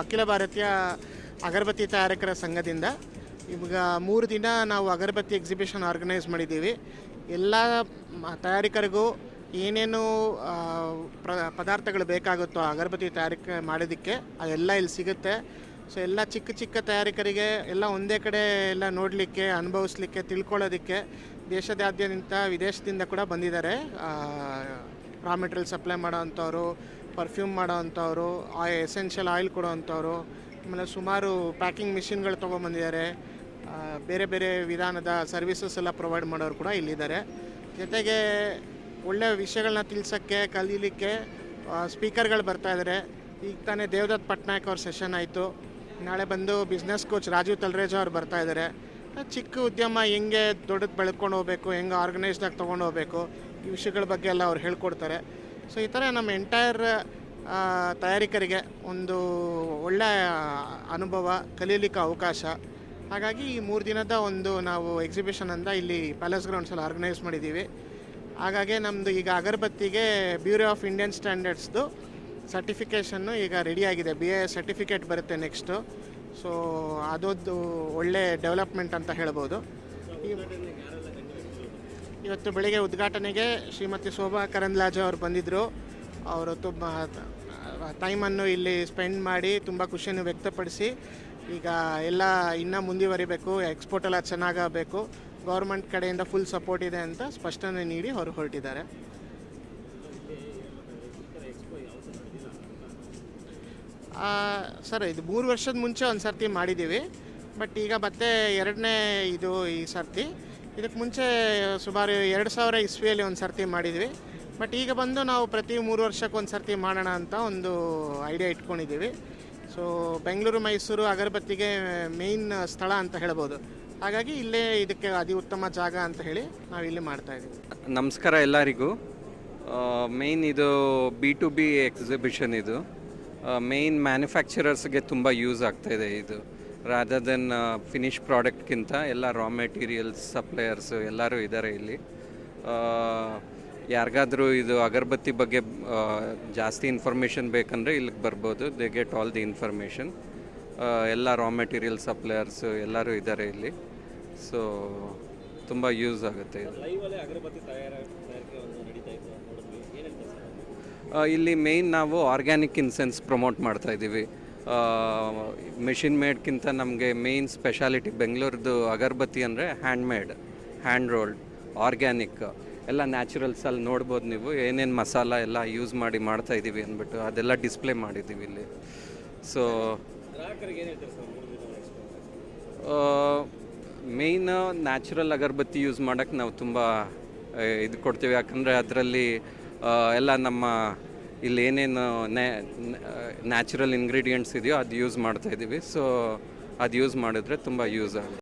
ಅಖಿಲ ಭಾರತೀಯ ಅಗರಬತ್ತಿ ತಯಾರಕರ ಸಂಘದಿಂದ ಇವಾಗ ಮೂರು ದಿನ ನಾವು ಅಗರಬತ್ತಿ ಎಕ್ಸಿಬಿಷನ್ ಆರ್ಗನೈಸ್ ಮಾಡಿದ್ದೀವಿ. ಎಲ್ಲ ತಯಾರಿಕರಿಗೂ ಏನೇನು ಪ್ರ, ಪದಾರ್ಥಗಳು ಬೇಕಾಗುತ್ತೋ ಅಗರಬತ್ತಿ ತಯಾರಿಕೆ ಮಾಡೋದಕ್ಕೆ ಅದೆಲ್ಲ ಇಲ್ಲಿ ಸಿಗುತ್ತೆ. ಸೊ ಎಲ್ಲ ಚಿಕ್ಕ ಚಿಕ್ಕ ತಯಾರಕರಿಗೆ ಎಲ್ಲ ಒಂದೇ ಕಡೆ ಎಲ್ಲ ನೋಡಲಿಕ್ಕೆ, ಅನುಭವಿಸ್ಲಿಕ್ಕೆ, ತಿಳ್ಕೊಳ್ಳೋದಕ್ಕೆ ದೇಶದಾದ್ಯಂತ ವಿದೇಶದಿಂದ ಕೂಡ ಬಂದಿದ್ದಾರೆ. ರಾ ಮೆಟೀರಿಯಲ್ ಸಪ್ಲೈ ಮಾಡೋವಂಥವ್ರು ಪರ್ಫ್ಯೂಮ್ ಮಾಡೋವಂಥವ್ರು ಆ ಎಸೆನ್ಷಿಯಲ್ ಆಯಿಲ್ ಕೊಡೋವಂಥವ್ರು ಆಮೇಲೆ ಸುಮಾರು ಪ್ಯಾಕಿಂಗ್ ಮಿಷಿನ್ಗಳು ತೊಗೊಂಬಂದಿದ್ದಾರೆ. ಬೇರೆ ಬೇರೆ ವಿಧಾನದ ಸರ್ವಿಸಸ್ ಎಲ್ಲ ಪ್ರೊವೈಡ್ ಮಾಡೋರು ಕೂಡ ಇಲ್ಲಿದ್ದಾರೆ. ಜೊತೆಗೆ ಒಳ್ಳೆಯ ವಿಷಯಗಳನ್ನ ತಿಳಿಸೋಕ್ಕೆ, ಕಲೀಲಿಕ್ಕೆ ಸ್ಪೀಕರ್ಗಳು ಬರ್ತಾ ಇದ್ದಾರೆ ಈಗ ತಾನೇ ದೇವದತ್ ಪಟ್ನಾಯಕ್ ಅವ್ರ ಸೆಷನ್ ಆಯಿತು. ನಾಳೆ ಬಂದು ಬಿಸ್ನೆಸ್ ಕೋಚ್ ರಾಜೀವ್ ತಲ್ರೇಜ್ ಅವ್ರು ಬರ್ತಾ ಇದ್ದಾರೆ ಚಿಕ್ಕ ಉದ್ಯಮ ಹೆಂಗೆ ದೊಡ್ಡದು ಬೆಳ್ಕೊಂಡು ಹೋಗ್ಬೇಕು, ಹೆಂಗೆ ಆರ್ಗನೈಸ್ಡಾಗಿ ತೊಗೊಂಡು ಹೋಗ್ಬೇಕು, ಈ ವಿಷಯಗಳ ಬಗ್ಗೆ ಎಲ್ಲ ಅವ್ರು ಹೇಳ್ಕೊಡ್ತಾರೆ. ಸೊ ಈ ಥರ ನಮ್ಮ ಎಂಟೈರ್ ತಯಾರಿಕರಿಗೆ ಒಂದು ಒಳ್ಳೆಯ ಅನುಭವ ಕಲೀಲಿಕ್ಕೆ ಅವಕಾಶ. ಹಾಗಾಗಿ ಈ ಮೂರು ದಿನದ ಒಂದು ನಾವು ಎಕ್ಸಿಬಿಷನ್ ಅಂತ ಇಲ್ಲಿ ಪ್ಯಾಲೇಸ್ ಗ್ರೌಂಡ್ಸಲ್ಲಿ ಆರ್ಗನೈಸ್ ಮಾಡಿದ್ದೀವಿ. ಹಾಗಾಗಿ ನಮ್ಮದು ಈಗ ಅಗರಬತ್ತಿಗೆ ಬ್ಯೂರೋ ಆಫ್ ಇಂಡಿಯನ್ ಸ್ಟ್ಯಾಂಡರ್ಡ್ಸ್ದು ಸರ್ಟಿಫಿಕೇಷನ್ನು ಈಗ ರೆಡಿಯಾಗಿದೆ ಬಿ ಎ ಸರ್ಟಿಫಿಕೇಟ್ ಬರುತ್ತೆ ನೆಕ್ಸ್ಟು ಸೊ ಅದೊಂದು ಒಳ್ಳೆ ಡೆವಲಪ್ಮೆಂಟ್ ಅಂತ ಹೇಳ್ಬೋದು. ಇವತ್ತು ಬೆಳಿಗ್ಗೆ ಉದ್ಘಾಟನೆಗೆ ಶ್ರೀಮತಿ ಶೋಭಾ ಕರಂದ್ಲಾಜೆ ಅವರು ಬಂದಿದ್ದರು ಅವರು ತುಂಬ ಟೈಮನ್ನು ಇಲ್ಲಿ ಸ್ಪೆಂಡ್ ಮಾಡಿ ತುಂಬ ಖುಷಿಯನ್ನು ವ್ಯಕ್ತಪಡಿಸಿ, ಈಗ ಎಲ್ಲ ಇನ್ನೂ ಮುಂದುವರಿಬೇಕು, ಎಕ್ಸ್ಪೋರ್ಟ್ ಎಲ್ಲ ಚೆನ್ನಾಗಬೇಕು, ಗೌರ್ಮೆಂಟ್ ಕಡೆಯಿಂದ ಫುಲ್ ಸಪೋರ್ಟ್ ಇದೆ ಅಂತ ಸ್ಪಷ್ಟನೆ ನೀಡಿ ಅವರು ಹೊರಟಿದ್ದಾರೆ. ಸರ್, ಇದು ಮೂರು ವರ್ಷದ ಮುಂಚೆ ಒಂದು ಸರ್ತಿ ಮಾಡಿದ್ದೀವಿ, ಬಟ್ ಈಗ ಮತ್ತೆ ಎರಡನೇ ಇದು ಈ ಸರ್ತಿ. ಇದಕ್ಕೆ ಮುಂಚೆ ಸುಮಾರು ಎರಡು ಸಾವಿರ ಇಸ್ವಿಯಲ್ಲಿ ಒಂದು ಸರ್ತಿ ಮಾಡಿದ್ವಿ. ಬಟ್ ಈಗ ಬಂದು ನಾವು ಪ್ರತಿ ಮೂರು ವರ್ಷಕ್ಕೆ ಒಂದು ಸರ್ತಿ ಮಾಡೋಣ ಅಂತ ಒಂದು ಐಡಿಯಾ ಇಟ್ಕೊಂಡಿದ್ದೀವಿ. ಸೊ ಬೆಂಗಳೂರು, ಮೈಸೂರು, ಅಗರಬತ್ತಿಗೆ ಮೇಯ್ನ್ ಸ್ಥಳ ಅಂತ ಹೇಳ್ಬೋದು. ಹಾಗಾಗಿ ಇಲ್ಲೇ ಇದಕ್ಕೆ ಅತಿ ಉತ್ತಮ ಜಾಗ ಅಂತ ಹೇಳಿ ನಾವು ಇಲ್ಲಿ ಮಾಡ್ತಾ ಇದ್ದೀವಿ. ನಮಸ್ಕಾರ ಎಲ್ಲರಿಗೂ. ಮೇಯ್ನ್ ಇದು ಬಿ ಟು ಬಿ ಎಕ್ಸಿಬಿಷನ್ ಇದು. ಮೇಯ್ನ್ ಮ್ಯಾನುಫ್ಯಾಕ್ಚರರ್ಸ್ಗೆ ತುಂಬ ಯೂಸ್ ಆಗ್ತಾಯಿದೆ ಇದು. ರಾದರ್ ದೆನ್ ಫಿನಿಶ್ ಪ್ರಾಡಕ್ಟ್ಗಿಂತ ಎಲ್ಲ ರಾ ಮೆಟೀರಿಯಲ್ಸ್ ಸಪ್ಲೈಯರ್ಸು ಎಲ್ಲರೂ ಇದ್ದಾರೆ ಇಲ್ಲಿ. ಯಾರಿಗಾದರೂ ಇದು ಅಗರಬತ್ತಿ ಬಗ್ಗೆ ಜಾಸ್ತಿ ಇನ್ಫಾರ್ಮೇಷನ್ ಬೇಕಂದರೆ ಇಲ್ಲಿಗೆ ಬರ್ಬೋದು. They get all the information ಎಲ್ಲ ರಾ ಮೆಟೀರಿಯಲ್ ಸಪ್ಲೈಯರ್ಸು ಎಲ್ಲರೂ ಇದ್ದಾರೆ ಇಲ್ಲಿ. ಸೊ ತುಂಬ ಯೂಸ್ ಆಗುತ್ತೆ ಇಲ್ಲಿ ಮೇಯ್ನ್ ನಾವು ಆರ್ಗ್ಯಾನಿಕ್ ಇನ್ಸೆನ್ಸ್ ಪ್ರಮೋಟ್ ಮಾಡ್ತಾ ಇದ್ದೀವಿ. ಮೆಷಿನ್ ಮೇಡ್ಗಿಂತ ನಮಗೆ ಮೇನ್ ಸ್ಪೆಷಾಲಿಟಿ ಬೆಂಗಳೂರದು ಅಗರಬತ್ತಿ ಅಂದರೆ hand made hand rolled, organic, ಎಲ್ಲ ನ್ಯಾಚುರಲ್ಸಲ್ಲಿ ನೋಡ್ಬೋದು ನೀವು. ಏನೇನು ಮಸಾಲ ಎಲ್ಲ ಯೂಸ್ ಮಾಡಿ ಮಾಡ್ತಾ ಇದ್ದೀವಿ ಅಂದ್ಬಿಟ್ಟು ಅದೆಲ್ಲ ಡಿಸ್ಪ್ಲೇ ಮಾಡಿದ್ದೀವಿ ಇಲ್ಲಿ. So main natural agarbatti use ಮಾಡೋಕ್ಕೆ ನಾವು ತುಂಬ ಇದು ಕೊಡ್ತೀವಿ. ಯಾಕಂದರೆ ಅದರಲ್ಲಿ ಎಲ್ಲ ನಮ್ಮ ಇಲ್ಲಿ ಏನೇನು ನ್ಯಾಚುರಲ್ ಇಂಗ್ರೀಡಿಯೆಂಟ್ಸ್ ಇದೆಯೋ ಅದು ಯೂಸ್ ಮಾಡ್ತಾ ಇದ್ದೀವಿ. ಸೊ ಅದು ಯೂಸ್ ಮಾಡಿದ್ರೆ ತುಂಬ ಯೂಸ್ ಆಗುತ್ತೆ.